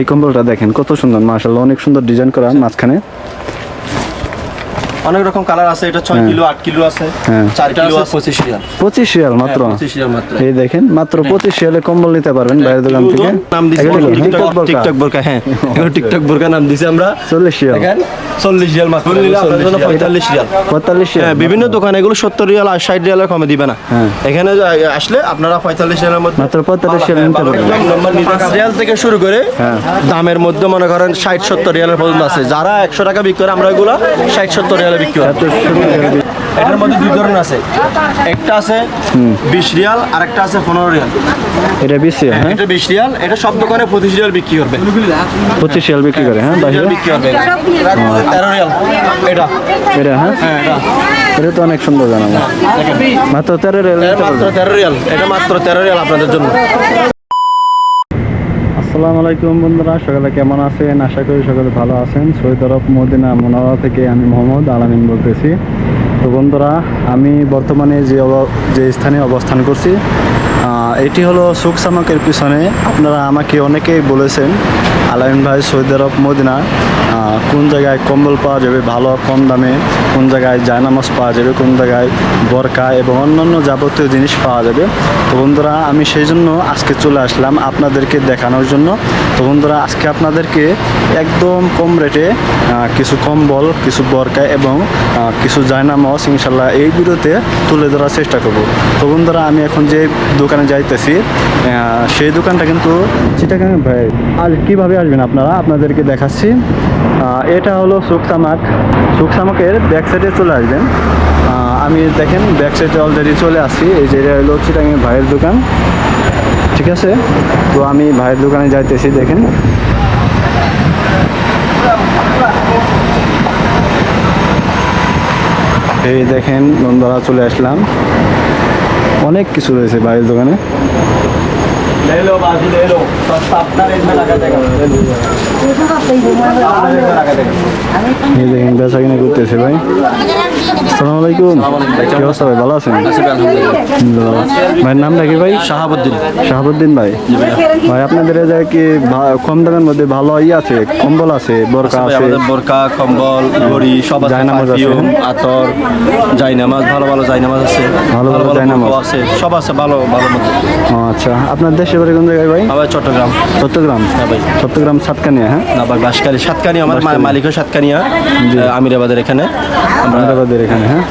এই কম্বলটা দেখেন কত সুন্দর মাসাল্লাহ অনেক সুন্দর ডিজাইন করা মাঝখানে। অনেক রকম কালার আছে এটা ছয় কিলো আট কিলো আছে হ্যাঁ। চার কিলো আছে। পঁচিশ রিয়াল। পঁচিশ রিয়াল মাত্র? হ্যাঁ, পঁচিশ রিয়াল মাত্র। এই দেখেন মাত্র পঁচিশ রিয়ালে কম্বল নিতে পারবেন বাইরের দোকান থেকে। নাম দিছি এগুলো টিকটক টিকটক বোরকা? হ্যাঁ। এগুলো টিকটক বোরকা নাম দিছি আমরা। চল্লিশ রিয়াল। দেখেন চল্লিশ রিয়াল মাত্র। পঁয়তাল্লিশ রিয়াল। পঁয়তাল্লিশ হ্যাঁ রিয়াল বিভিন্ন দোকানে এগুলো সত্তর রিয়াল আর ষাট রিয়ালের কমে দিবে না। হ্যাঁ। এখানে আসলে আপনারা পঁয়তাল্লিশ রিয়ালের মধ্যে মাত্র পঁয়তাল্লিশ রিয়াল নিতে পারবেন। পাঁচ রিয়াল থেকে শুরু করে হ্যাঁ। দামের মধ্যে মনে করেন ষাট সত্তর রিয়ালের পর্যন্ত আছে। যারা একশো টাকা বিক্রি করে আমরা এগুলো ষাট সত্তর রিয়ালে বিক্রি করি এত সুন্দর রিয়াল। এটার মধ্যে দুই ধরনের আছে। একটা আছে বিশ রিয়াল আর একটা আছে পনেরো রিয়াল। এটা বিশ রিয়াল হ্যাঁ? এটা বিশ রিয়াল এটা সব দোকানে পঁচিশ রিয়াল বিক্রি করবে। পঁচিশ রিয়াল বিক্রি করে হ্যাঁ বাইরে বিক্রি করবে। তেরো রিয়াল। এটা। এটা হ্যাঁ? হ্যাঁ এটা। এটা তো অনেক সুন্দর জানাব মাত্র তেরো রিয়াল মাত্র তেরো রিয়াল। এটা মাত্র তেরো রিয়াল আপনাদের জন্য। আসসালামু আলাইকুম বন্ধুরা, সকালে কেমন আছেন? আশা করি সকালে ভালো আছেন। সৈয়দ আরব মদিনা মোনারা থেকে আমি মোহাম্মদ আলামিন বলতেছি। তো বন্ধুরা, আমি বর্তমানে যে যে স্থানে অবস্থান করছি এটি হলো সুখ সামাকের পিছনে। আপনারা আমাকে অনেকেই বলেছেন, আলামিন ভাই, সৈয়দ আরব মদিনা কোন জায়গায় কম্বল পাওয়া যাবে ভালো কম দামে, কোন জায়গায় জায়নামাজ পাওয়া যাবে, কোন জায়গায় বরকা এবং অন্যান্য যাবতীয় জিনিস পাওয়া যাবে। তো বন্ধুরা, আমি সেই জন্য আজকে চলে আসলাম আপনাদেরকে দেখানোর জন্য। তো বন্ধুরা, আজকে আপনাদেরকে একদম কম রেটে কিছু কম্বল, কিছু বরকা এবং কিছু জায়নামাজ ইনশাল্লাহ এই ভিডিওতে তুলে ধরার চেষ্টা করব। তো বন্ধুরা, আমি এখন যে দোকানে যাইতেছি। সেই দোকানটা কিন্তু চিটাগাং, ভাই, আর কীভাবে আসবেন আপনারা? আপনাদেরকে দেখাচ্ছি। এটা হলো সুকসামাক। সুকসামাকের ব্যাক সাইডে চলে আসবেন। আমি দেখেন ব্যাক সাইডে অলরেডি চলে আসছি। এই যে এটা হলো চিটাগাং ভাইয়ের দোকান। ঠিক আছে? তো আমি ভাইয়ের দোকানে যাইতেছি, দেখেন। এই দেখেন, বন্ধুরা, চলে আসলাম। অনেক কিছু রয়েছে বাইরের দোকানে। ले लो बाजी ले लो सस्ता अपना रेट में लगा देगा अपना रेट में लगा देगा এই দেখেন বেচা কিনা করতেছে ভাই সালাম আলাইকুম কি অবস্থা ভাই ভালো আছেন আলহামদুলিল্লাহ। ভাইয়ের নামটা কি ভাই শাহাবুদ্দিন শাহাবুদ্দিন ভাই ভাই আপনাদের এই জায়গায় কি ভা- কম দামের মধ্যে ভালো ই আছে কম্বল আছে বোরকা ভাই, আছে আমাদের বোরকা কম্বল ঘড়ি সব আছে জায়নামাজ আছে, পারফিউম আতর জায়নামাজ ভালো ভালো জায়নামাজ আছে ভালো ভালো জায়নামাজ। বোরকাও আছে সব আছে ভালো ভালো মতো ও আচ্ছা আপনার দেশের বাড়ি কোন জায়গায় ভাই? আবার চট্টগ্রাম। চট্টগ্রাম? হ্যাঁ ভাই। চট্টগ্রাম সাতকানিয়া হ্যাঁ? না ভাই বাসকালী সাতকানি আমার মালিকও সাতকানিয়া আমিরাবাদের এখানে। আমরা আহমেদাবাদের এখানে হ্যাঁ?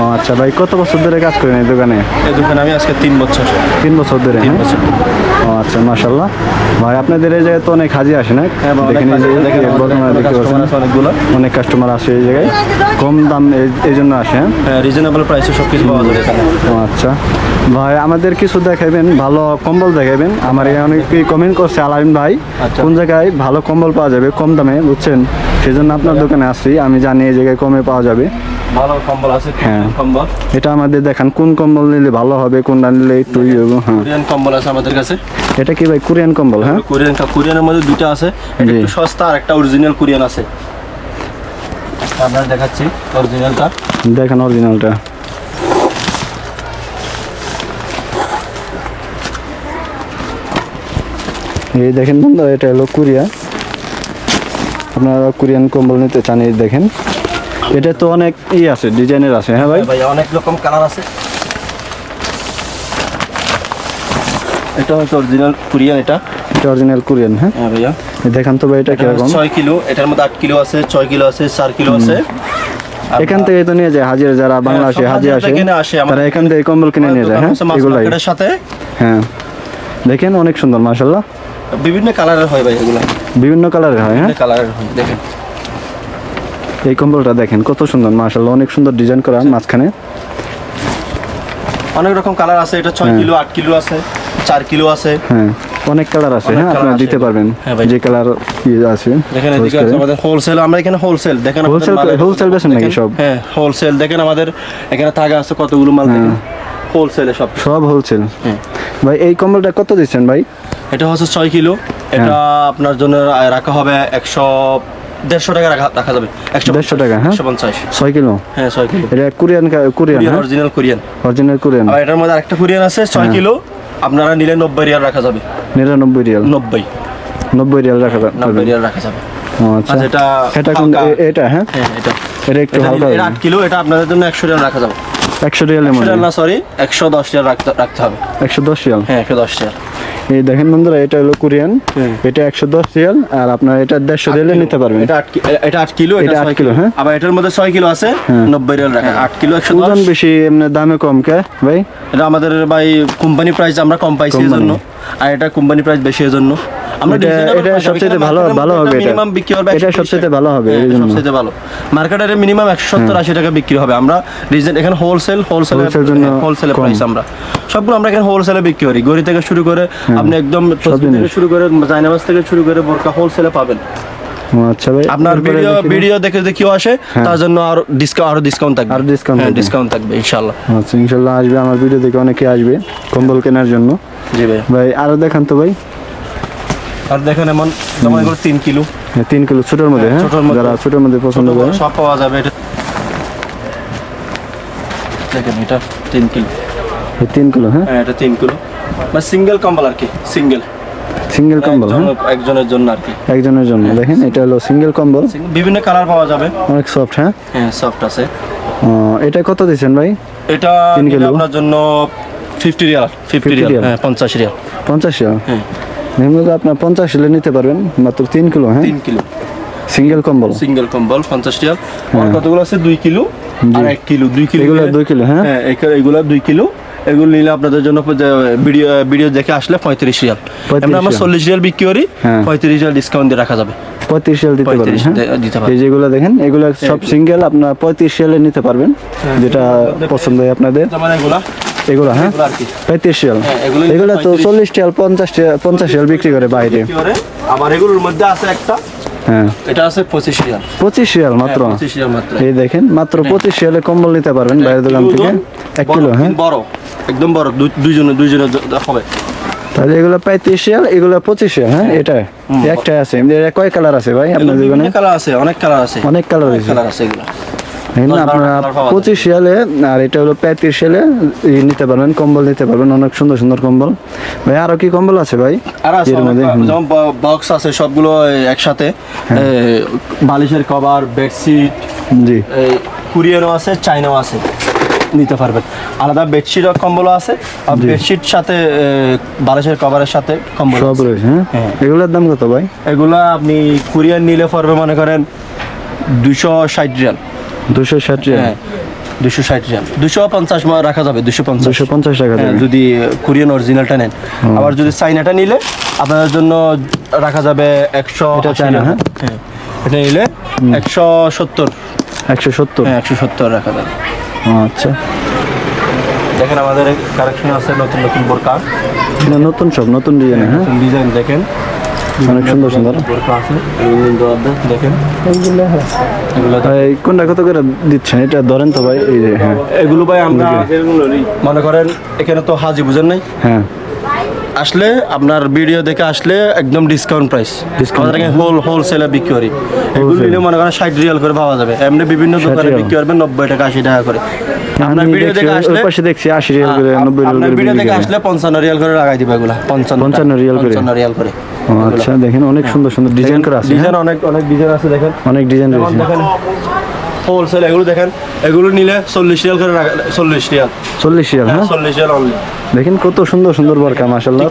ও আচ্ছা ভাই কত বছর ধরে কাজ করেন এই দোকানে? এই দোকানে আমি আজকে তিন বছর। তিন বছর ধরে তিন হ্যাঁ? বছর। ও আচ্ছা মাশাল্লাহ ভাই আপনাদের এই জায়গায় তো অনেক হাজি আসে না? হ্যাঁ, অনেকগুলো। অনেক কাস্টমার আসে এই জায়গায়। কম দাম এই- জন্য আসে হ্যাঁ? রিজনেবল প্রাইসে সব কিছু পাওয়া যাবে এখানে। ও আচ্ছা। ভাই আমাদের কিছু দেখাবেন ভালো কম্বল দেখাবেন। আমার এই অনেকেই কমেন্ট করছে আলামিন ভাই আচ্ছা। কোন জায়গায় ভালো কম্বল পাওয়া যাবে? কম দামে বুঝছেন? সেই জন্য আপনার দোকানে আসছি। আমি জানি এই জায়গায় কমে পাওয়া যাবে। ভালো কম্বল আছে হ্যাঁ। কম্বল? এটা আমাদের দেখান কোন কম্বল নিলে ভালো হবে কোনটা নিলে একটু ইয়ে হ্যাঁ। কোরিয়ান কম্বল আছে আমাদের কাছে। এটা কি ভাই কোরিয়ান কম্বল হ্যাঁ? কোরিয়ান কোরিয়ানের মধ্যে দুটো আছে। এটা একটু সস্তা আর একটা অরিজিনাল কোরিয়ান আছে। আমরা দেখাচ্ছি অরিজিনালটা দেখেন অরিজিনালটা এই দেখেন বন্ধু এটা হলো কোরিয়া। আপনারা কোরিয়ান কম্বল নিতে চান এই দেখেন। এটা তো অনেক ই আছে ডিজাইনের আছে হ্যাঁ ভাই? ভাই অনেক রকম কালার আছে। এটা হচ্ছে অরিজিনাল কোরিয়ান এটা? এটা অরিজিনাল কোরিয়ান হ্যাঁ? হ্যাঁ ভাইয়া। দেখান তো ভাই এটা কীরকম? ছয় কিলো এটার মধ্যে আট কিলো আছে ছয় কিলো আছে চার কিলো আছে। এখান থেকে তো নিয়ে যায় হাজির যারা হাজি হাজিরা আসে কিনে আসে তারা এখান থেকে কম্বল কিনে নিয়ে যায় হ্যাঁ? এগুলাই। সাথে। হ্যাঁ। দেখেন অনেক সুন্দর মাশাল্লাহ বিভিন্ন কালারের হয় ভাই এগুলো। বিভিন্ন কালারের হয় হ্যাঁ? কালারের হয় দেখেন। এই কম্বলটা দেখেন কত সুন্দর মাশাল্লাহ অনেক সুন্দর ডিজাইন করা মাঝখানে। অনেক রকম কালার আছে এটা ছয় হ্যাঁ। কিলো আট কিলো আছে চার কিলো আছে। হ্যাঁ অনেক কালার আছে হ্যাঁ আপনারা দিতে পারবেন। হ্যাঁ যে কালার ইয়ে আছে দেখেন এদিকে আছে আমাদের হোলসেল আমরা এখানে হোলসেল দেখেন হোলসেল মালের- বেচেন নাকি সব? হ্যাঁ হোলসেল দেখেন আমাদের এখানে থাকা আছে কতগুলো মাল দেখেন। হোলসেলে সব। সব হোলসেল হ্যাঁ। ভাই এই কম্বলটা কত দিচ্ছেন ভাই? এটা হচ্ছে ছয় কিলো। এটা আপনার জন্য রাখা হবে একশো দেড়শো টাকা রাখা রাখা যাবে। একশো 150 টাকা, হ্যাঁ? একশো পঞ্চাশ। ছয় কিলো? হ্যাঁ ছয় কিলো। এটা কোরিয়ান কোরিয়ান হ্যাঁ? Original Korean. Original Korean. আর এটার মধ্যে আরেকটা কোরিয়ান আছে ছয় হ্যাঁ। কিলো। আপনারা নিলে নব্বই রিয়াল রাখা যাবে। নিরানব্বই রিয়াল। নব্বই। নব্বই রিয়াল রাখা যাবে। নব্বই রিয়াল রাখা যাবে। আচ্ছা। এটা এটা কোন এটা হ্যাঁ? হ্যাঁ এটা। এটা একটু হালকা এটা আট কিলো এটা আপনাদের জন্য রিয়াল রাখা যাবে। রিয়ালের মধ্যে? না সরি একশো দশ রিয়াল রাখতে রাখতে হবে। একশো দশ রিয়াল? হ্যাঁ একশো দশ রিয়াল। এই দেখেন বন্ধুরা এটা হলো কোরিয়ান। এটা একশো দশ রিয়াল আর আপনার এটা দেড়শো রিয়ালে নিতে পারবেন। এটা আট কিলো এটা আট কিলো, হ্যাঁ। আবার এটার মধ্যে ছয় কিলো আছে নব্বই রিয়াল রাখা। আট কিলো একশো ওজন বেশি এমনি দামে কম কে ভাই? এটা আমাদের ভাই কোম্পানি প্রাইস আমরা কম পাইছি এই জন্য আর এটা কোম্পানি প্রাইস বেশি এই জন্য আমরা এটা- সবচেয়ে ভালো- ভালো হবে এটা। বিক্রি হবে এটা 130 সবচেয়ে ভালো হবে, হ্যাঁ, এই জন্য। সবচেয়ে ভালো। মার্কেটের মিনিমাম একশো সত্তর আশি টাকা বিক্রি হবে। আমরা রিজন এখানে হোলসেল হোলসেল হোলসেলে। প্রাইস আমরা। সবগুলো আমরা এখানে হোলসেলে বিক্রি করি। গড়ি থেকে শুরু করে আপনি একদম থেকে শুরু করে চাইনামাজ থেকে শুরু করে বোরকা হোলসেলে পাবেন। আচ্ছা ভাই আপনার ভিডিও ভিডিও দেখে। যদি কেউ আসে তার জন্য আর ডিসকাউন্ট আরও ডিসকাউন্ট থাকবে। আরও হ্যাঁ ডিসকাউন্ট থাকবে ইনশাআল্লাহ। আচ্ছা ইনশাল্লাহ আসবে। আমার ভিডিও দেখে অনেকে আসবে কম্বল কেনার জন্য। জি ভাই। ভাই আরও দেখান তো ভাই। আর দেখেন এমন যেমন এগুলো তিন কিলো। হ্যাঁ, তিন কিলো ছোটোর মধ্যে হ্যাঁ মধ্যে। যারা ছোটোর মধ্যে পছন্দ করে সব পাওয়া যাবে। এটা দেখেন এটা তিন কিলো। তিন কিলো হ্যাঁ? হ্যাঁ এটা তিন কিলো। মানে সিঙ্গেল কম্বল আর কি সিঙ্গেল সিঙ্গেল কম্বল হ্যাঁ? একজনের জন্য আর কি। একজনের জন্য দেখেন এটা হলো সিঙ্গেল কম্বল বিভিন্ন কালার পাওয়া যাবে। অনেক সফট হ্যাঁ? হ্যাঁ সফট আছে। এটা কত দিচ্ছেন ভাই? এটা? আপনার জন্য fifty riyal fifty riyal. Riyal. হ্যাঁ পঞ্চাশ রিয়াল। পঞ্চাশ টাকা হ্যাঁ। আপনার পঞ্চাশ হলে নিতে পারবেন মাত্র তিন কিলো হ্যাঁ? তিন কিলো। সিঙ্গেল কম্বল সিঙ্গেল কম্বল পঞ্চাশ রিয়াল। আর কতগুলো আছে? দুই কিলো। আর এক কিলো দুই কিলো এগুলো দুই কিলো হ্যাঁ? হ্যাঁ এগুলো দুই কিলো। এগুলো নিলে আপনাদের জন্য ভিডিও ভিডিও দেখে আসলে পঁয়ত্রিশ রিয়াল। আমরা আমরা চল্লিশ রিয়াল বিক্রি করি হ্যাঁ। পঁয়ত্রিশ রিয়াল ডিসকাউন্ট দিয়ে রাখা যাবে। পঁয়ত্রিশ রিয়াল দিতে পারবেন হ্যাঁ? যেগুলো দেখেন এগুলো সব সিঙ্গেল আপনার পঁয়ত্রিশ রিয়ালে নিতে পারবেন যেটা পছন্দ হয় আপনাদের। এগুলো। হ্যাঁ? পঁয়ত্রিশ রিয়াল। হ্যাঁ, এগুলো তো চল্লিশ রিয়াল পঞ্চাশ পঞ্চাশ রিয়াল বিক্রি করে বাইরে। আবার এগুলোর মধ্যে আছে একটা হ্যাঁ এটা আছে পঁচিশ রিয়াল। পঁচিশ রিয়াল মাত্র? হ্যাঁ, পঁচিশ রিয়াল মাত্র। এই দেখেন মাত্র পঁচিশ রিয়ালে কম্বল নিতে পারবেন বাইরের দোকান থেকে। এক কিলো হ্যাঁ? বড় একদম বড় দুই- দুইজনে দুইজনে হবে। তাহলে এগুলো পঁয়ত্রিশ রিয়াল এগুলো পঁচিশ রিয়াল হ্যাঁ এটা? একটাই আছে কয় কালার আছে ভাই আপনার দোকানে? কালার আছে অনেক কালার আছে। অনেক কালার আছে। কালার আছে এগুলো। আপনারা পঁচিশ রিয়ালে আর এটা হলো পঁয়ত্রিশ রিয়ালে নিতে পারবেন কম্বল নিতে পারবেন অনেক সুন্দর সুন্দর কম্বল। ভাই আরও কি কম্বল আছে ভাই? যেমন বক্স আছে সবগুলো একসাথে। হ্যাঁ। বালিশের কভার বেডশিট জি। কুরিয়ারও আছে চাইনাও আছে। নিতে পারবেন। আলাদা বেডশিট আর কম্বলও আছে আর বেডশিট সাথে বালিশের কভারের সাথে কম্বল সব। রয়েছে হ্যাঁ? হ্যাঁ। এগুলোর দাম কত ভাই? এগুলা আপনি কুরিয়ার নিলে পড়বে মনে করেন দুশো ষাট রিয়াল। দুশো ষাট হ্যাঁ দুশো ষাট রিয়াল। দুশো পঞ্চাশ রাখা যাবে দুশো পঞ্চাশ দুশো পঞ্চাশ টাকা হ্যাঁ, যদি কোরিয়ান অরিজিনালটা নেন। আবার যদি চাইনাটা নিলে আপনাদের জন্য রাখা যাবে একশো হ্যাঁ? হ্যাঁ এটা নিলে একশো সত্তর। একশো সত্তর? হ্যাঁ একশো সত্তর রাখা যাবে। আচ্ছা। দেখেন আমাদের কালেকশন আছে নতুন নতুন বোরকা। নতুন সব নতুন ডিজাইন হ্যাঁ ডিজাইন দেখেন। অনেক সুন্দর সুন্দর। বোরকা আছে এগুলো দেখেন কোনটা কত করে দিচ্ছেন? এটা ধরেন তো ভাই এই যে হ্যাঁ। এগুলো ভাই আমরা মনে করেন এখানে তো হাজি বুঝেন নাই? হ্যাঁ। আসলে আপনার ভিডিও দেখে আসলে একদম ডিসকাউন্ট প্রাইস আমাদের এখানে হোল হোলসেলে বিক্রি করি। এগুলো নিলে মনে করেন ষাট রিয়াল করে পাওয়া যাবে। এমনি বিভিন্ন দোকানে বিক্রি করবেন নব্বই টাকা আশি টাকা করে। আপনার ভিডিও দেখে আসলে পাশে দেখছি আশি রিয়াল করে রিয়াল ভিডিও দেখে আসলে পঞ্চান্ন রিয়াল করে লাগাই দিবে এগুলা। পঞ্চান্ন 55 রিয়াল করে? রিয়াল আচ্ছা দেখেন অনেক সুন্দর সুন্দর ডিজাইন করা আছে ডিজাইন হ্যাঁ? অনেক অনেক ডিজাইন আছে দেখেন অনেক ডিজাইন রয়েছে হোলসেল এগুলো দেখেন এগুলো নিলে চল্লিশ রিয়াল করে চল্লিশ রিয়াল। চল্লিশ রিয়াল হ্যাঁ চল্লিশ রিয়াল অনলি দেখেন কত সুন্দর সুন্দর বরকা মাশাআল্লাহ।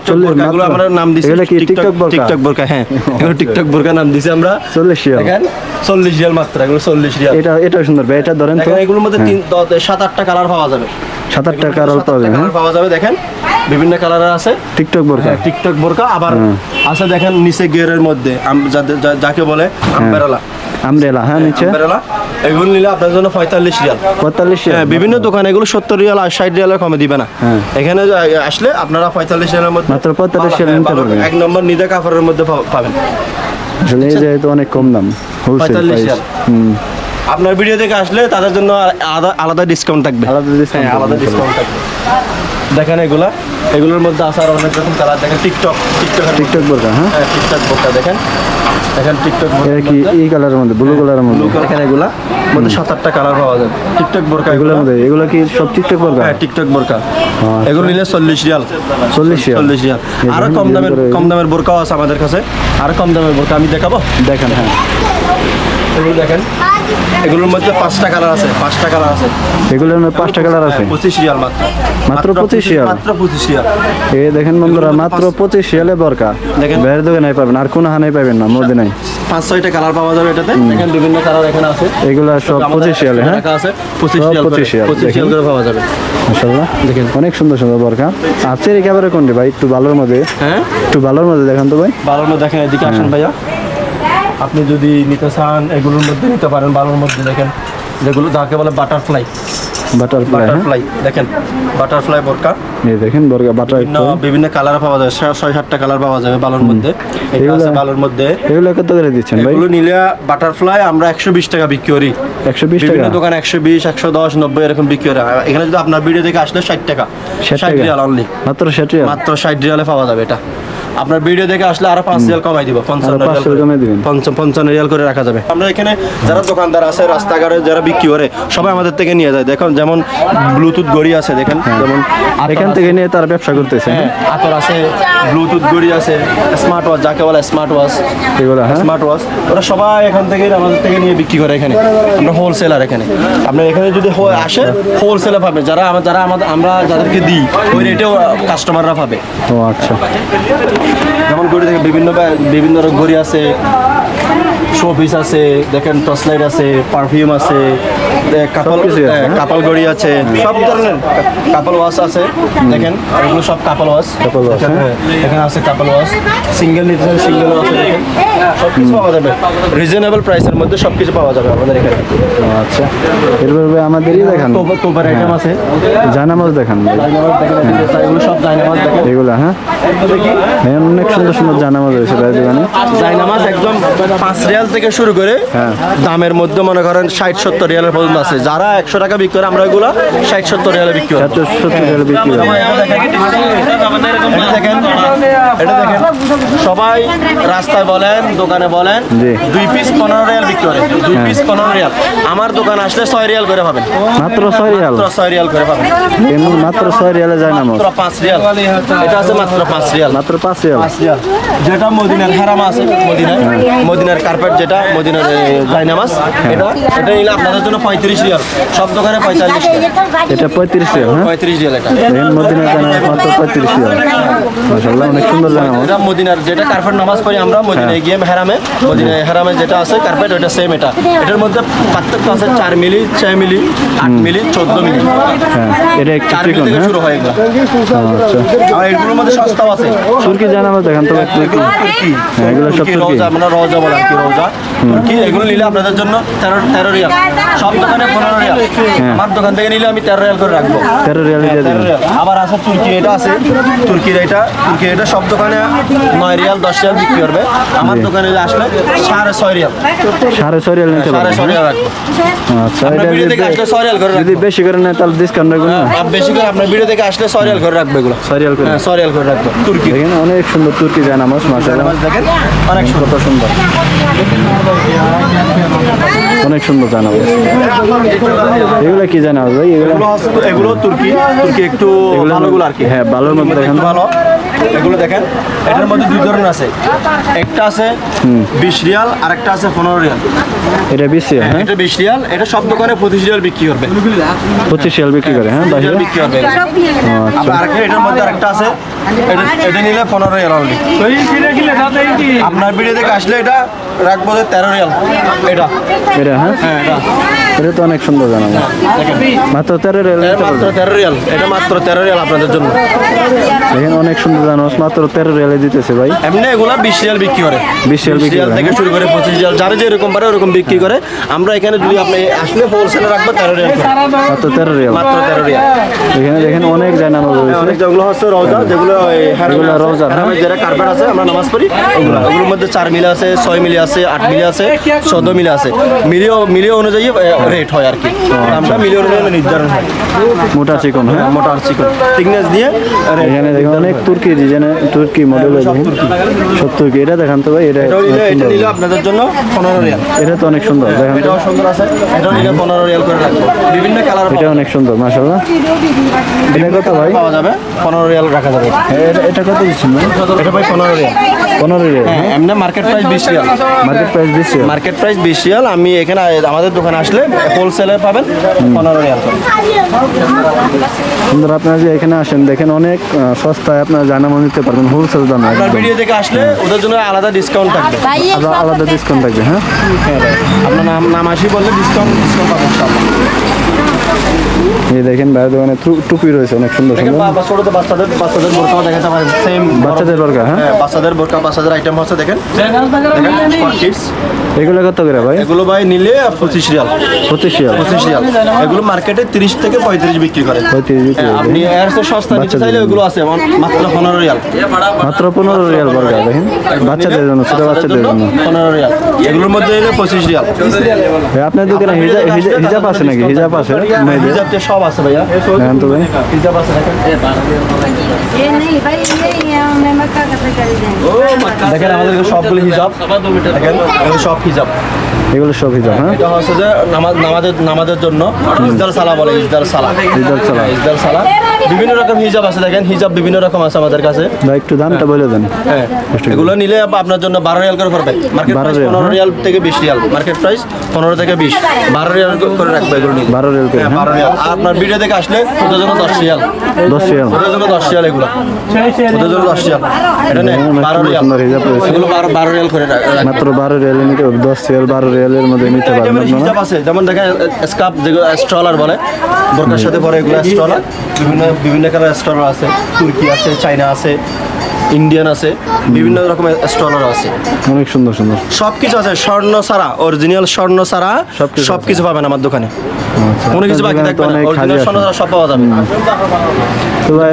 আমরা নাম দিছি এগুলো কি টিকটক বরকা? টিকটক বোরকা হ্যাঁ। এগুলো টিকটক বোরকা নাম দিছি আমরা। চল্লিশ রিয়াল। দেখেন চল্লিশ রিয়াল মাত্র এগুলো চল্লিশ রিয়াল। এটা এটা সুন্দর ভাই এটা ধরেন তো এগুলোর মধ্যে তিন দ- সাত আটটা কালার পাওয়া যাবে। সাত আট টাকা আর অল্প হবে হ্যাঁ কালার পাওয়া যাবে দেখেন বিভিন্ন কালারের আছে। টিকটক বরকা। হ্যাঁ, টিকটক বোরকা আবার আছে দেখেন নিচে গিয়ারের মধ্যে যাকে বলে আমবেরালা আমরেলা হ্যাঁ নিচে। এগুলো নিলে আপনার জন্য পঁয়তাল্লিশ রিয়াল। পঁয়তাল্লিশ হ্যাঁ বিভিন্ন দোকানে এগুলো সত্তর রিয়াল আর ষাট রিয়ালের কমে দিবে না। হ্যাঁ। এখানে আসলে আপনারা পঁয়তাল্লিশ রিয়ালের মধ্যে মাত্র পঁয়তাল্লিশ রিয়াল নিতে পারবেন। এক নম্বর নিদা কাপড়ের মধ্যে পাবেন। আসলে এই যে অনেক কম দাম। পঁয়তাল্লিশ 45 প্রাইস রিয়াল। হুম। আপনার ভিডিও থেকে আসলে তাদের জন্য আলাদা ডিসকাউন্ট থাকবে। আলাদা discount হ্যাঁ, আলাদা ডিসকাউন্ট থাকবে। দেখেন এগুলা। এগুলোর মধ্যে আছে আর অনেক রকম কালার দেখেন টিকটক টিকটক টিকটক বোরকা হ্যাঁ? হ্যাঁ টিকটক বোরকা দেখেন। দেখেন টিকটক এটা কি এই কালারের মধ্যে ব্লু কালারের মধ্যে? দেখেন এগুলা। মধ্যে সাত আটটা কালার পাওয়া যায়। টিকটক বোরকা এগুলোর মধ্যে এগুলো কি সব টিকটক বোরকা? হ্যাঁ টিকটক বোরকা। আচ্ছা। এগুলো নিলে চল্লিশ রিয়াল। চল্লিশ রিয়াল। চল্লিশ রিয়াল। আরও কম দামের কম দামের বোরকাও আছে আমাদের কাছে। আরও কম দামের বোরকা আমি দেখাবো? দেখেন হ্যাঁ। এগুলো দেখেন। এগুলোর মধ্যে পাঁচটা কালার আছে পাঁচটা কালার আছে। এগুলোর মধ্যে পাঁচটা কালার আছে? পঁচিশ রিয়াল মাত্র। মাত্র 25 রিয়াল? মাত্র পঁচিশ রিয়াল। দেখেন বন্ধুরা মাত্র পঁচিশ রিয়ালে বোরকা দেখেন। বাইরের দোকানে পাবেন আর কোনো হানাই পাবেন না নাই। পাঁচ ছয়টা কালার পাওয়া যাবে এটাতে। দেখেন বিভিন্ন কালার এখানে আছে। এগুলো সব পঁচিশ রিয়ালে হ্যাঁ? আছে পঁচিশ রিয়াল 25 রিয়াল, পঁচিশ রিয়াল করে পাওয়া যাবে। মাশাআল্লাহ। দেখেন। অনেক সুন্দর সুন্দর বোরকা আছে একেবারে কোনটি ভাই? একটু ভালোর মধ্যে। হ্যাঁ? একটু ভালোর মধ্যে দেখান তো ভাই। ভালোর মধ্যে দেখেন এদিকে আসেন ভাইয়া। আপনি যদি নিতে চান এগুলোর মধ্যে নিতে পারেন বালুর মধ্যে দেখেন যেগুলো যাকে বলে বাটারফ্লাই বাটারফ্লাই বাটারফ্লাই দেখেন বাটারফ্লাই বোরকা। এই দেখেন বোরকা বাটার বিভিন্ন কালার পাওয়া যায় ছয়- সাতটা কালার পাওয়া যাবে বালুর মধ্যে। এটা আছে বালুর মধ্যে। এগুলো কত করে দিচ্ছেন ভাই? এগুলো নিলে বাটারফ্লাই আমরা একশো বিশ টাকা বিক্রি করি। টাকা? দোকান এরকম বিক্রি এখানে যদি আপনার ভিডিও দেখে আসলে ষাট টাকা। 60 রিয়াল অনলি মাত্র ষাট রিয়াল মাত্র ষাট রিয়ালে পাওয়া যাবে এটা। আপনার ভিডিও দেখে আসলে আরও পাঁচ রিয়াল কমাই দিব পঞ্চান্ন রিয়াল করে। রাখা যাবে। আমরা এখানে যারা দোকানদার আছে রাস্তাঘাটে যারা বিক্রি করে সবাই আমাদের থেকে নিয়ে যায়। দেখুন যেমন ব্লুটুথ ঘড়ি আছে দেখেন যেমন এখান থেকে নিয়ে তারা ব্যবসা করতেছে হ্যাঁ, আতর আছে ব্লুটুথ ঘড়ি আছে স্মার্ট ওয়াচ যাকে বলে স্মার্ট ওয়াচ এগুলো হ্যাঁ। স্মার্ট ওয়াচ ওরা সবাই এখান থেকে আমাদের থেকে নিয়ে বিক্রি করে এখানে। আমরা হোলসেলার এখানে। আপনার এখানে যদি আসে হোলসেলার পাবে যারা আমার যারা আমাদের আমরা যাদেরকে দিই ওই রেটেও কাস্টমাররা পাবে ও আচ্ছা। যেমন ঘড়ি থেকে বিভিন্ন বিভিন্ন গড়ি ঘড়ি আছে শোপিস আছে দেখেন টর্চ লাইট আছে পারফিউম আছে কাপল হ্যাঁ? কাপল ঘড়ি আছে সব ধরনের। কাপল ওয়াশ আছে দেখেন এগুলো সব কাপল ওয়াশ। Couple wash, দেখেন, হ্যাঁ? হ্যাঁ, এখানে আছে কাপল ওয়াশ। সিঙ্গেল নিতে সিঙ্গেল আছে দেখেন। সব কিছু পাওয়া যাবে। রিজনেবল প্রাইসের মধ্যে সব কিছু পাওয়া যাবে আমাদের এখানে। আচ্ছা। এরপর আমাদেরই দেখান। আইটেম আছে। জানামাজ দেখান। এগুলো সব জায়নামাজ দেখেন। এগুলো হ্যাঁ? হ্যাঁ, অনেক সুন্দর সুন্দর জানামাজ রয়েছে দোকানে জায়নামাজ একদম পাঁচ রিয়াল থেকে শুরু করে হ্যাঁ। দামের মধ্যে মনে করেন ষাট সত্তর রিয়ালের পর্যন্ত আছে। যারা একশো টাকা বিক্রি করে আমরা ওইগুলো ষাট সত্তর রিয়ালে বিক্রি করি সত্তর টাকা বিক্রি করে দেখেন এটা দেখেন সবাই রাস্তায় বলেন দোকানে বলেন দুই পিস পনেরো রিয়াল বিক্রি করে দুই পিস পনেরো রিয়াল। আমার দোকান আসলে ছয় রিয়াল করে পাবেন। মাত্র ছয় রিয়াল? মাত্র ছয় রিয়াল করে পাবেন। মাত্র ছয় রিয়ালে জানামাজ মাত্র পাঁচ রিয়াল। এটা আছে মাত্র পাঁচ রিয়াল। মাত্র পাঁচ রিয়াল? পাঁচ রিয়াল। যেটা মদিনার হারাম আছে মদিনার মদিনার কার্পেট যেটা মদিনার জাইনামাজ এটা এটা নিলে আপনাদের জন্য পঁয়ত্রিশ রিয়াল। সব দোকানে পঁয়তাল্লিশ এটা পঁয়ত্রিশ রিয়াল হ্যাঁ? পঁয়ত্রিশ রিয়াল এটা। দেখেন মদিনা জানামাজ মাত্র পঁয়ত্রিশ রিয়াল। মাসাল্লাহ অনেক সুন্দর জানামাজ এটা মদিনার যেটা কার্পেট নামাজ পড়ি আমরা মদিনায় গিয়ে হেরামে মদিনায় হেরামে যেটা আছে কার্পেট ওটা সেম এটা। এটার মধ্যে পার্থক্য আছে চার মিলি ছয় মিলি আট মিলি চোদ্দ মিলি। হ্যাঁ এটা চার মিলি থেকে হ্যাঁ শুরু হয় এগুলো। আচ্ছা। আর এগুলোর মধ্যে সস্তাও আছে। তুর্কি দেখান তো হ্যাঁ এগুলো সব তুর্কি তুর্কি রোজা আমরা রোজা বলে আর কি রোজা। তুর্কি এগুলো নিলে আপনাদের জন্য তেরো তেরো রিয়াল। সব দোকানে পনেরো রিয়াল। আমার দোকান থেকে নিলে আমি তেরো রিয়াল করে রাখব। তেরো রিয়ালে। আবার আছে তুর্কি এটা আছে তুর্কির এটা। তুর্কি এটা সব দোকানে নয় রিয়াল দশ রিয়াল বিক্রি করবে। আমার দোকানে আসলে সাড়ে ছয় রিয়াল। সাড়ে ছয় রিয়াল নিতে সাড়ে পারবেন ছয় রিয়াল রাখব। আচ্ছা এটা আসলে ছয় রিয়াল করে যদি রাখব। বেশি করে নেয় তাহলে ডিসকাউন্ট রাখবেন না? বেশি করে আপনার ভিডিও থেকে আসলে ছয় রিয়াল করে রাখবে এগুলো। ছয় রিয়াল করে। হ্যাঁ ছয় রিয়াল করে রাখব। তুর্কি। দেখেন অনেক সুন্দর তুর্কি জানামাজ মাসাল্লাহ নামাজ দেখেন অনেক সুন্দর। সুন্দর। অনেক সুন্দর জানামাজ এগুলো কি জানামাজ ভাই? এগুলো এগুলো তুর্কি। তুর্কি একটু ভালোগুলো আর কি। হ্যাঁ, ভালোর মধ্যে দেখেন। ভালো। এগুলো দেখেন এটার মধ্যে দুই ধরনের আছে। একটা আছে বিশ রিয়াল আর একটা আছে পনেরো রিয়াল। এটা বেশি হ্যাঁ? এটা বিশ রিয়াল এটা সব দোকানে পঁচিশ রিয়াল বিক্রি করবে। পঁচিশ রিয়াল বিক্রি করে হ্যাঁ বাইরে রিয়াল বিক্রি করবে। আবার আরেকটা এটার মধ্যে আরেকটা আছে। এটা এটা নিলে পনেরো রিয়াল অনলি আপনার ভিডিও থেকে আসলে এটা রাখব তেরো রিয়াল। এটা। এটা হ্যাঁ? হ্যাঁ এটা। এটা তো অনেক সুন্দর জানাব মাত্র তেরো রিয়াল মাত্র তেরো রিয়াল এটা মাত্র তেরো রিয়াল আপনাদের জন্য। দেখেন অনেক সুন্দর জানাব মাত্র তেরো রিয়ালে দিতেছে ভাই। এমনি এগুলা বিশ রিয়াল বিক্রি করে। 20 রিয়াল বিক্রি করে, থেকে শুরু করে পঁচিশ রিয়াল যারা যেরকম পারে ওরকম বিক্রি করে। আমরা এখানে যদি আপনি আসলে হোলসেলে রাখব তেরো রিয়াল মাত্র তেরো রিয়াল। মাত্র তেরো রিয়াল। এখানে দেখেন অনেক জানানো রয়েছে। অনেক যেগুলো হচ্ছে রোজা যেগুলো এগুলো রওজা, হ্যাঁ? যেটা কার্পেট আছে আমরা নামাজ পড়ি। ওগুলো। ওগুলোর মধ্যে চার মিলে আছে ছয় মিলে আছে আট মিলে আছে চোদ্দ মিলে আছে। মিলিয়ে মিলিয়ে অনুযায়ী রেট হয় আর কি। আমরা মিলিয়ে অনুযায়ী নির্ধারণ হয়। মোটা চিকন হ্যাঁ? মোটা চিকন। থিকনেস দিয়ে এখানে দেখেন অনেক তুর্কি ডিজাইনে তুর্কি মডেল সব তুর্কি। এটা দেখান তো ভাই এটা এটা। নিলে আপনাদের জন্য পনেরো রিয়াল। এটা তো অনেক সুন্দর দেখেন এটাও সুন্দর আছে। এটাও নিলে পনেরো রিয়াল করে রাখব। বিভিন্ন কালার এটা অনেক সুন্দর মাশাআল্লাহ। এটা কত ভাই? পাওয়া যাবে। পনেরো রিয়াল রাখা যাবে। এটা- এটা কত দিচ্ছেন এটা ভাই পনেরো রিয়াল। পনেরো রিয়াল হ্যাঁ এমনি মার্কেট প্রাইস বিশ riyal market price market price বিশ রিয়াল আমি এখানে আমাদের দোকানে আসলে হোলসেলে পাবেন পনেরো রিয়াল। সুন্দর আপনারা যে এখানে আসেন দেখেন অনেক সস্তায় আপনারা জানামো নিতে পারবেন হোলসেল দামে আপনার ভিডিও থেকে আসলে ওদের জন্য আলাদা ডিসকাউন্ট থাকবে। আলাদা আলাদা ডিসকাউন্ট থাকবে হ্যাঁ? হ্যাঁ আপনার নাম নাম আসি বললে ডিসকাউন্ট ডিসকাউন্ট পাবেন এই দেখেন দোকানে টুপি রয়েছে অনেক সুন্দর বাচ্চাদের বাচ্চাদের বোরকাও দেখাতে পারেন সেম বাচ্চাদের দরকার হ্যাঁ? হ্যাঁ বাচ্চাদের বোরকা বাচ্চাদের আইটেম হচ্ছে দেখেন। এগুলো কত করে ভাই? এগুলো ভাই নিলে পঁচিশ রিয়াল। পঁচিশ রিয়াল। পঁচিশ রিয়াল। এগুলো মার্কেটে তিরিশ থেকে পঁয়ত্রিশ বিক্রি করে। আপনি এর চেয়ে সস্তা নিতে চাইলে ওগুলো আছে আমার মাত্র পনেরো রিয়াল। মাত্র পনেরো রিয়াল বর্গা দেখেন। বাচ্চাদের জন্য ছোট বাচ্চাদের জন্য পনেরো রিয়াল। এগুলোর মধ্যে এলে পঁচিশ রিয়াল। ভাই, আপনার দোকানে হিজাব আছে নাকি? হিজাব আছে হিজাব সব আছে ভাইয়া। দেখেন তো ভাই। হিজাব আছে দেখেন। দেখেন আমাদের সবগুলো হিজাব। দেখেন সব হিজাব। এগুলো সব হিজাব হ্যাঁ? এটা হচ্ছে যে নামাজের নামাজের জন্য ইজদার সালা বলে ইজদার সালা ইজদার সালা ইজদার সালা বিভিন্ন রকম হিজাব আছে দেখেন হিজাব বিভিন্ন রকম আছে আমাদের কাছে। ভাই একটু দামটা বলে দেন। হ্যাঁ এগুলো নিলে আপনার জন্য বারো রিয়াল করে পড়বে। মার্কেট 12 প্রাইস পনেরো হ্যাঁ। রিয়াল থেকে বিশ রিয়াল। মার্কেট প্রাইস পনেরো থেকে বিশ। বারো রিয়াল করে রাখবে এগুলো নিলে বারো রিয়াল করে হ্যাঁ হ্যাঁ বারো রিয়াল। আর আপনার ভিডিও থেকে আসলে ওদের জন্য দশ রিয়াল। দশ রিয়াল। ওদের জন্য দশ রিয়াল এগুলো। ওদের জন্য দশ রিয়াল। এটা নেই বারো রিয়াল। হিজাব। এগুলো বারো বারো রিয়াল করে রাখবে মাত্র বারো রিয়ালে নিতে হবে দশ রিয়াল বারো রিয়ালের মধ্যে নিতে পারবেন আপনারা। আছে যেমন দেখেন স্কাপ যেগুলো স্ট্রলার বলে বোরকার সাথে পরে এগুলো স্ট্রলার। বিভিন্ন বিভিন্ন কালার স্ট্রলার আছে। তুর্কি আছে চাইনা আছে ইন্ডিয়ান আছে বিভিন্ন রকমের স্ট্রলার আছে। অনেক সুন্দর সুন্দর। সব কিছু আছে স্বর্ণ ছাড়া অরিজিনাল স্বর্ণ ছাড়া সবকিছু সব কিছু পাবেন আমার দোকানে। আচ্ছা, কোনো কিছু বাকি থাকবে না অরিজিনাল স্বর্ণ। ছাড়া সব পাওয়া যাবে।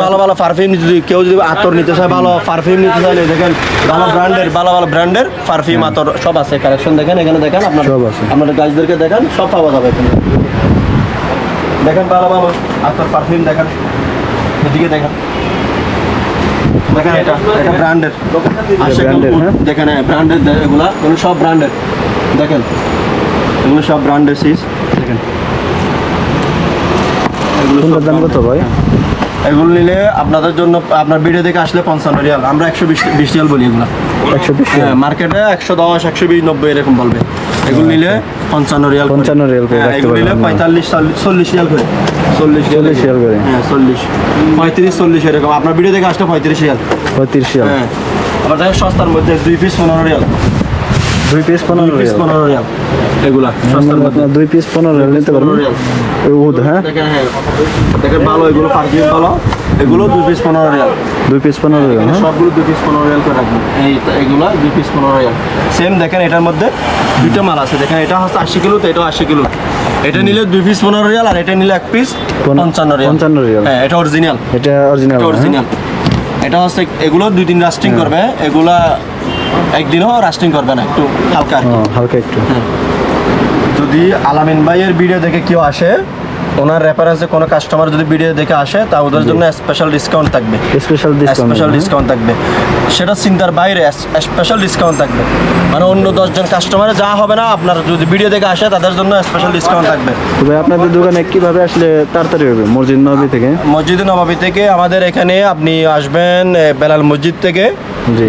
ভালো ভালো পারফিউম যদি কেউ যদি আতর নিতে চায় ভালো পারফিউম নিতে চাইলে দেখেন ভালো ব্র্যান্ডের ভালো ভালো ব্র্যান্ডের পারফিউম আতর সব আছে কালেকশন দেখেন এখানে দেখেন আপনার। আপনাদের গাইজদেরকে দেখেন সব পাওয়া যাবে এখানে। দেখেন ভালো ভালো আতর পারফিউম দেখেন। এদিকে দেখেন। দেখেন এটা এটা ব্র্যান্ডের আশা branded, কাপুর হ্যাঁ? দেখেন ব্র্যান্ডের এগুলা এগুলো সব ব্র্যান্ডের দেখেন এগুলো সব ব্র্যান্ডের সিস দেখেন। এগুলো সুন্দর দাম কত ভাই? এগুলো নিলে আপনাদের জন্য আপনার ভিডিও থেকে আসলে পঞ্চান্ন রিয়াল। আমরা একশো বিশ রিয়াল বলি এগুলো। হ্যাঁ মার্কেটে একশো দশ একশো বিশ নব্বই এরকম বলবে। এগুলো নিলে পঞ্চান্ন রিয়াল। 55 রিয়াল করে হ্যাঁ, এগুলো নিলে পঁয়তাল্লিশ চল্লিশ- রিয়াল করে। চল্লিশ চল্লিশ রিয়াল করে। হ্যাঁ চল্লিশ। পঁয়ত্রিশ চল্লিশ এরকম। আপনার ভিডিও থেকে আসলে পঁয়ত্রিশ রিয়াল। পঁয়ত্রিশ রিয়াল। হ্যাঁ। আবার দেখেন সস্তার মধ্যে দুই পিস পনেরো রিয়াল। দুই পিস পনেরো পিস পনেরো রিয়াল। এগুলা সস্তার মধ্যে। দুই পিস পনেরো রিয়াল নিতে পারবেন। হ্যাঁ? দেখেন হ্যাঁ। দেখেন ভালো এগুলো পারফিউম ভালো। এগুলো দুই পিস পনেরো রিয়াল দুই পিস পনেরো রিয়াল হ্যাঁ? সবগুলো দুই পিস পনেরো রিয়াল করে রাখবেন এই এগুলো দুই পিস পনেরো রিয়াল সেম দেখেন এটার মধ্যে দুইটা মাল আছে। দেখেন এটা হচ্ছে আশি কিলো তো এটা আশি কিলো। এটা নিলে দুই পিস পনেরো রিয়াল আর এটা নিলে এক পিস পঞ্চান্ন রিয়াল পঞ্চান্ন রিয়াল। হ্যাঁ এটা অরিজিনাল এটা অরিজিনাল অরিজিনাল এটা হচ্ছে এগুলো দুই দিন রাস্টিং করবে। এগুলা একদিনও রাস্টিং করবে না একটু হালকা হালকা একটু। যদি আলামিন ভাইয়ের ভিডিও দেখে কেউ আসে ওনার রেফারেন্সে কোনো কাস্টমার যদি ভিডিও দেখে আসে তা ওদের জন্য স্পেশাল ডিসকাউন্ট থাকবে। স্পেশাল ডিসকাউন্ট স্পেশাল ডিসকাউন্ট থাকবে। সেটা চিন্তার বাইরে স্পেশাল ডিসকাউন্ট থাকবে। মানে অন্য দশজন কাস্টমারে যা হবে না আপনার যদি ভিডিও দেখে আসে তাদের জন্য স্পেশাল ডিসকাউন্ট থাকবে। তবে আপনাদের দোকানে কীভাবে আসলে তাড়াতাড়ি হবে? মসজিদ নবী থেকে? মসজিদ নবাবী থেকে আমাদের এখানে আপনি আসবেন বেলাল মসজিদ থেকে।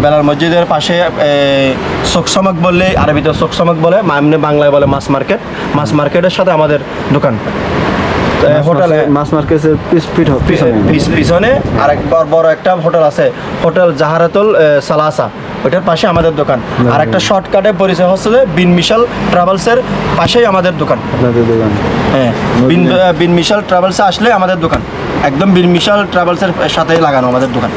বেলাল মসজিদের পাশে সোকসমক বললে আরবিতে সোকসমক বলে এমনি বাংলায় বলে মাছ মার্কেট। মাছ মার্কেটের সাথে আমাদের দোকান। হোটেল মাছ মার্কেটের পিছনে। পিছনে আর একবার বড় একটা হোটেল আছে হোটেল জাহারাতুল সালাসা। ওইটার পাশে আমাদের দোকান। আর একটা শর্টকাটে পরিচয় হচ্ছে যে বিন মিশাল ট্রাভেলসের পাশেই আমাদের দোকান। আপনাদের দোকান। হ্যাঁ বিন বিন মিশাল ট্রাভেলসে আসলে আমাদের দোকান। একদম বিন মিশাল ট্রাভেলসের সাথে লাগানো আমাদের দোকান।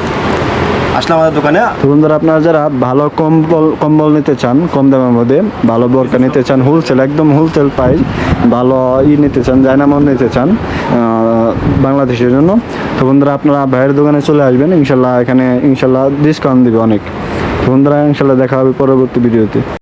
আসলে আমাদের দোকানে। তো বন্ধুরা, আপনারা যারা ভালো কম্বল কম্বল নিতে চান, কম দামের মধ্যে, ভালো বোরকা নিতে চান হোলসেল একদম হোলসেল প্রাইস ভালো ই নিতে চান জায়নামন নিতে চান বাংলাদেশের জন্য, তো বন্ধুরা, আপনারা ভাইয়ের দোকানে চলে আসবেন, ইনশাল্লাহ এখানে, ইনশাল্লাহ ডিসকাউন্ট দিবে অনেক। বন্ধুরা, ইনশাল্লাহ দেখা হবে পরবর্তী ভিডিওতে।